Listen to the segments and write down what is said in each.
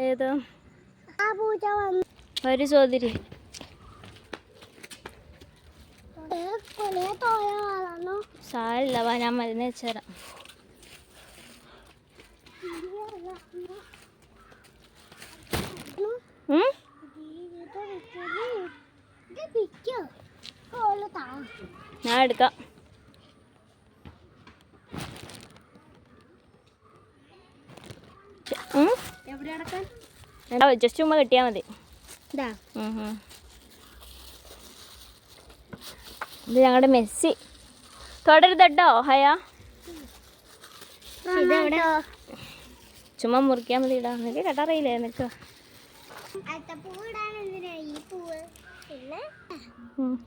ഏത്? ഒരു ചോദ്യം സാരില്ല വാ ഞാൻ മരുന്ന് വെച്ചുതരാം ഞാൻ എടുക്കാം. എടാ ജസ്റ്റ് ഉമ്മ കിട്ടിയാൽ മതി. ഇതാ. ഞങ്ങളുടെ മെസ്സി. തുടരുതട്ടോ ഹയാ? ചുമ്മാ മുറിക്കാൻ മതി ഇടാ നിനക്ക്. കട്ടറിയില്ലേ നിനക്ക്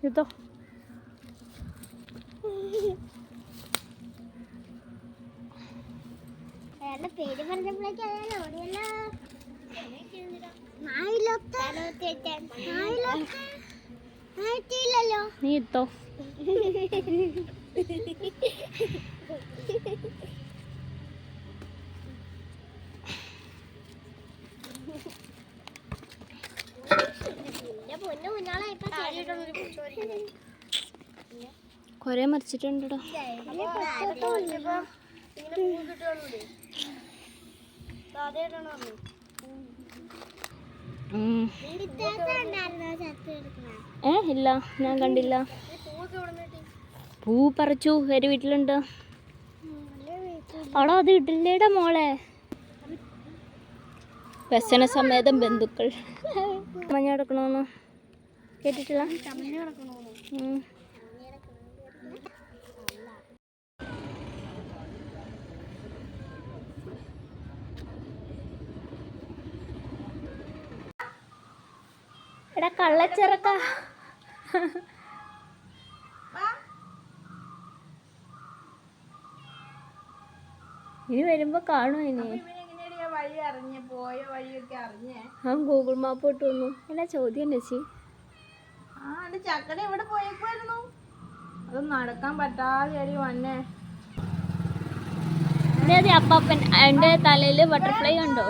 ഇതോ. അയാളുടെ പേര് പറഞ്ഞപ്പോഴേക്കും അയാൾ ഓടിയല്ലോ നീ കൊറേ മറിച്ചിട്ടുണ്ടോ. ഏ ഇല്ല. ഞാൻ കണ്ടില്ല. പൂ പറിച്ചു. ഒരു വീട്ടിലുണ്ട്. അവിടെ അത് ഇടില്ലേടെ മോളെ. വ്യസന സമേതം ബന്ധുക്കൾ. മഞ്ഞ കിടക്കണോന്ന്? കേട്ടിട്ടില്ല? എടാ കള്ളച്ചിറക്ക. ഇനി വരുമ്പോ കാണും ഇനി. വഴി അറിഞ്ഞ്? പോയ വഴിയൊക്കെ അറിഞ്ഞേ? ഗൂഗിൾ മാപ്പ് ഇട്ട് വന്നു. എന്നാ ചോദ്യം ചേച്ചി? ആ എന്റെ ചക്കട എവിടെ പോയേക്കുമായിരുന്നു അത് നടക്കാൻ പറ്റാതെ അടി വന്നേ. ഇനി അത് അപ്പാപ്പൻ എന്റെ തലയിൽ ബട്ടർഫ്ലൈ ഉണ്ടോ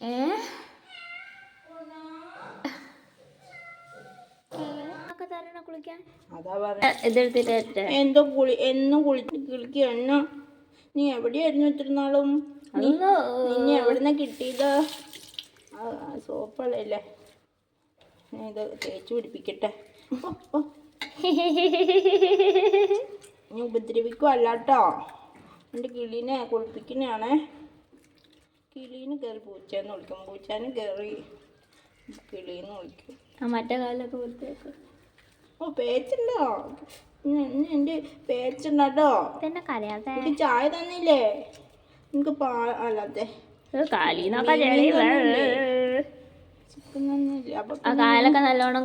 ഏ തരണ കുളിക്കാൻ? അതാ പറഞ്ഞ. ഇതെടുത്തിട്ട് എന്തോ കുളി എന്നും കുളി കിളിക്കുക എണ്ണ. നീ എവിടെയായിരുന്നു ഇത്ര നാളും? നീ നിന്നെ എവിടുന്ന കിട്ടിയത്? ആ സോപ്പുള്ളല്ലേ ഞാൻ ഇത് തേച്ച് പിടിപ്പിക്കട്ടെ. നീ ഉപദ്രവിക്കുവല്ല കേട്ടോ എന്റെ കിളീനെ കുളിപ്പിക്കുന്നതാണേ. കിളീന് കയറി പൂച്ചയെന്ന് വിളിക്കും. പൂച്ചേനെ കയറി കിളീന്ന് വിളിക്കും. ആ മറ്റേ കാലൊക്കെ വൃത്തിയാക്ക്. ഓ പേച്ചുണ്ടോ പേച്ചുണ്ടോ കരയാതെ ചായ തന്നില്ലേ? എനിക്ക് പാ അല്ലാതെ കാലൊക്കെ നല്ലോണം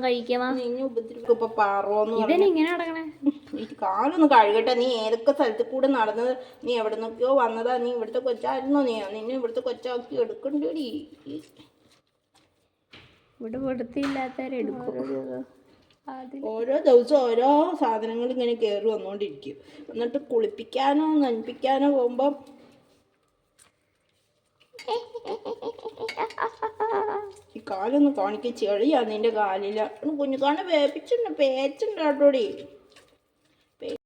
കാലൊന്ന് കഴുകട്ടെ. നീ ഏതൊക്കെ സ്ഥലത്ത് കൂടെ നടന്നത്? നീ എവിടെ നിന്നൊക്കെയോ വന്നതാ. നീ ഇവിടുത്തെ കൊച്ചായിരുന്നോ? നീ നിന്നെ ഇവിടുത്തെ കൊച്ചാക്കി എടുക്കണ്ടേടി. ഇവിടെ വൃത്തിയില്ലാത്തവരെടുക്കും ഓരോ ദിവസവും ഓരോ സാധനങ്ങൾ ഇങ്ങനെ കയറി വന്നുകൊണ്ടിരിക്കും എന്നിട്ട് കുളിപ്പിക്കാനോ നനപ്പിക്കാനോ പോകുമ്പം ഈ കാലൊന്ന് കാണിക്ക. ചെളിയാണ് നിന്റെ കാലില. കുഞ്ഞു കാണെ വേപ്പിച്ചിട്ടുണ്ട് പേച്ചുണ്ട് കേട്ടോടി